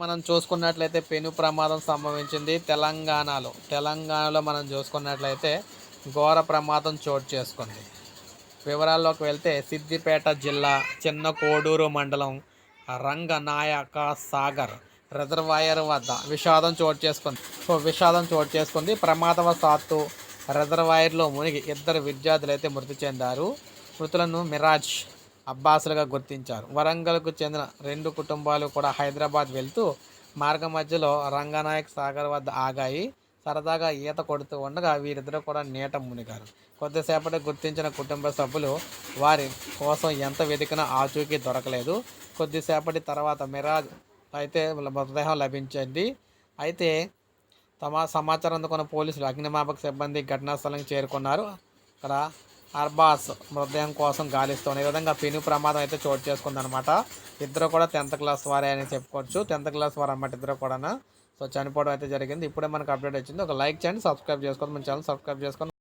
మనం చూసుకున్నట్లయితే పెను ప్రమాదం సంభవించింది తెలంగాణలో. తెలంగాణలో మనం చూసుకున్నట్లయితే ఘోర ప్రమాదం చోటు చేసుకుంది. వివరాల్లోకి వెళ్తే సిద్దిపేట జిల్లా చిన్న కోడూరు మండలం రంగనాయక సాగర్ రిజర్వాయర్ వద్ద విషాదం చోటు చేసుకుంది. సో విషాదం చోటు చేసుకుంది. ప్రమాదవశాత్తు రిజర్వాయర్లో మునిగి ఇద్దరు విద్యార్థులు అయితే మృతి చెందారు. మృతులను మిరాజ్ అబ్బాసులుగా గుర్తించారు. వరంగల్కు చెందిన రెండు కుటుంబాలు కూడా హైదరాబాద్ వెళ్తూ మార్గ మధ్యలో రంగనాయక్ సాగర్ వద్ద ఆగాయి. సరదాగా ఈత కొడుతూ ఉండగా వీరిద్దరూ కూడా నీట మునిగారు. కొద్దిసేపటి గుర్తించిన కుటుంబ సభ్యులు వారి కోసం ఎంత వెతికినా ఆచూకీ దొరకలేదు. కొద్దిసేపటి తర్వాత మిరాజ్ అయితే మృతదేహం లభించింది. అయితే తమ సమాచారం అందుకున్న పోలీసులు అగ్నిమాపక సిబ్బంది ఘటనా స్థలం చేరుకున్నారు. అక్కడ అర్బాస్ మృతదేహం కోసం గాలిస్తాం ఈ విధంగా పెను ప్రమాదం అయితే చోటు చేసుకుందనమాట ఇద్దరు కూడా టెన్త్ క్లాస్ వారే అని చెప్పుకోవచ్చు. టెన్త్ క్లాస్ వారు అన్నమాట ఇద్దరు కూడా సో చనిపోవడం అయితే జరిగింది. ఇప్పుడే మనకు అప్డేట్ వచ్చింది. ఒక లైక్ చేయండి సబ్స్క్రైబ్ చేసుకోండి. మన ఛానల్ సబ్స్క్రైబ్ చేసుకోండి.